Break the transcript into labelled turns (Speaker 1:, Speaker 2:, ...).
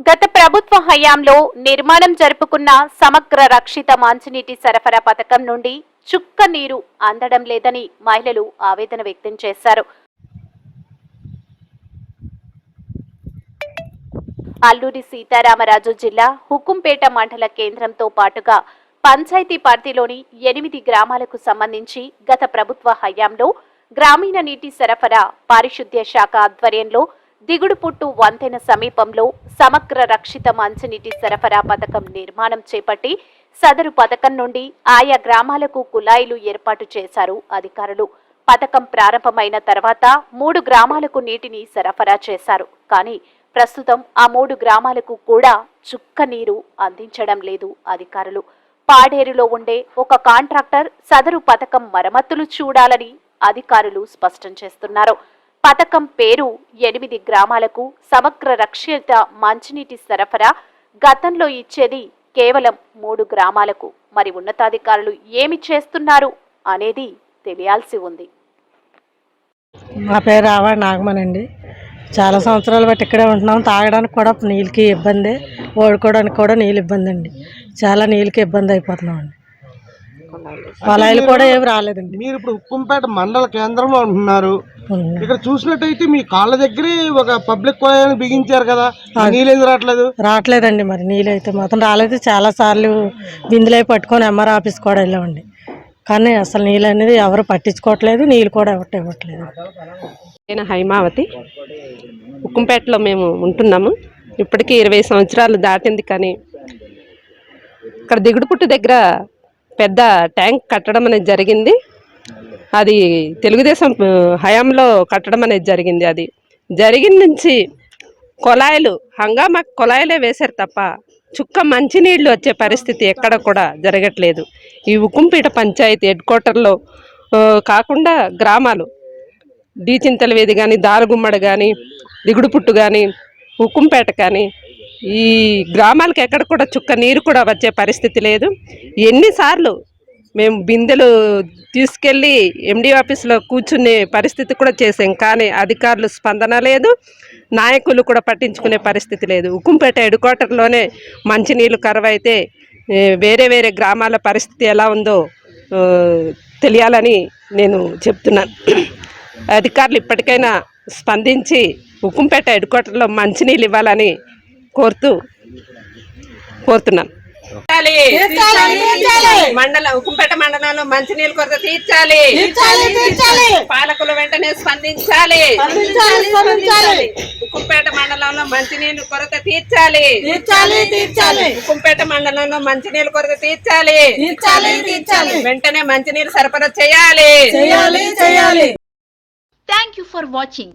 Speaker 1: గత ప్రభుత్వ హయాంలో నిర్మాణం జరుపుకున్న సమగ్ర రక్షిత మంచినీటి సరఫరా పథకం నుండి చుక్క నీరు అందడం లేదని మహిళలు ఆవేదన వ్యక్తం చేశారు. అల్లూరి సీతారామరాజు జిల్లా హుకుంపేట మండల కేంద్రంతో పాటుగా పంచాయతీ పరిధిలోని ఎనిమిది గ్రామాలకు సంబంధించి గత ప్రభుత్వ హయాంలో గ్రామీణ నీటి సరఫరా పారిశుద్ధ్య శాఖ ఆధ్వర్యంలో దిగుడుపుట్టు వంతెన సమీపంలో సమగ్ర రక్షిత మంచినీటి సరఫరా పథకం నిర్మాణం చేపట్టి సదరు పథకం నుండి ఆయా గ్రామాలకు కుళాయిలు ఏర్పాటు చేశారు అధికారులు. పథకం ప్రారంభమైన తర్వాత మూడు గ్రామాలకు నీటిని సరఫరా చేశారు. కానీ ప్రస్తుతం ఆ మూడు గ్రామాలకు కూడా చుక్క నీరు అందించడం లేదు అధికారులు. పాడేరులో ఉండే ఒక కాంట్రాక్టర్ సదరు పథకం మరమ్మతులు చూడాలని అధికారులు స్పష్టం చేస్తున్నారు. పథకం పేరు ఎనిమిది గ్రామాలకు సమగ్ర రక్షిత మంచినీటి సరఫరా గతంలో ఇచ్చేది కేవలం మూడు గ్రామాలకు. మరి ఉన్నతాధికారులు ఏమి చేస్తున్నారు అనేది తెలియాల్సి ఉంది.
Speaker 2: మా పేరు ఆవా నాగమన్ అండి. చాలా సంవత్సరాలు బట్టి ఇక్కడే ఉంటున్నాం. తాగడానికి కూడా నీళ్ళకి ఇబ్బంది ఓడుకోవడానికి కూడా నీళ్ళు ఇబ్బంది అండి చాలా నీళ్ళకి ఇబ్బంది అయిపోతున్నాం అండి. పొలాయిలు కూడా ఏమి రాలేదండి.
Speaker 3: మీరు ఇప్పుడు ఉక్కుంపేట మండల కేంద్రంలో ఉంటున్నారు ఇక్కడ చూసినట్టయితే మీ కాళ్ళ దగ్గరే ఒక పబ్లిక్ కొలాయిని బిగించారు కదా. నీళ్ళు ఎందుకు రావట్లేదు?
Speaker 2: రావట్లేదండి మరి నీళ్ళు అయితే మాత్రం రాలేదు. చాలా సార్లు బిందులై పట్టుకొని ఎంఆర్ ఆఫీస్ కూడా వెళ్ళామండి. కానీ అసలు నీళ్ళు అనేది ఎవరు పట్టించుకోవట్లేదు నీళ్ళు కూడా ఇవ్వట ఇవ్వట్లేదు.
Speaker 4: నేను హైమావతి ఉక్కుంపేటలో మేము ఉంటున్నాము. ఇప్పటికీ ఇరవై సంవత్సరాలు దాటింది కానీ ఇక్కడ దిగుడుపుట్టు దగ్గర పెద్ద ట్యాంక్ కట్టడం అనేది జరిగింది. అది తెలుగుదేశం హయాంలో కట్టడం అనేది జరిగింది అది. జరిగిన నుంచి కొలాయిలు హంగామా కొలాయిలే వేశారు తప్ప చుక్క మంచినీళ్ళు వచ్చే పరిస్థితి ఎక్కడ కూడా జరగట్లేదు. ఈ ఉక్కుంపీట పంచాయతీ హెడ్ క్వార్టర్లో కాకుండా గ్రామాలు డీచింతల వీధి కానీ దారుగుమ్మడి కానీ దిగుడుపుట్టు కానీ ఉక్కుంపేట కానీ ఈ గ్రామాలకు ఎక్కడ కూడా చుక్క నీరు కూడా వచ్చే పరిస్థితి లేదు. ఎన్నిసార్లు మేము బిందెలు తీసుకెళ్ళి ఎండి ఆఫీస్లో కూర్చునే పరిస్థితి కూడా చేసాం. కానీ అధికారులు స్పందన లేదు. నాయకులు కూడా పట్టించుకునే పరిస్థితి లేదు. ఉక్కుంపేట హెడ్ క్వార్టర్లోనే మంచినీళ్ళు కరువు అయితే వేరే వేరే గ్రామాల పరిస్థితి ఎలా ఉందో తెలియాలని నేను చెప్తున్నాను. అధికారులు ఇప్పటికైనా స్పందించి ఉక్కుంపేట హెడ్ క్వార్టర్లో మంచినీళ్ళు ఇవ్వాలని కోరుతూ కోరుతున్నాను. మండల ఉక్కుంపేట మండలంలో మంచినీళ్ళ కొరత తీర్చాలి. పాలకులు వెంటనే స్పందించాలి. ఉక్కుంపేట మండలంలో మంచినీళ్ళ కొరత తీర్చాలి. ఉక్కుంపేట మండలంలో మంచినీళ్ళ కొరత తీర్చాలి. వెంటనే మంచినీళ్ళు సరఫరా చేయాలి.
Speaker 5: Thank you for watching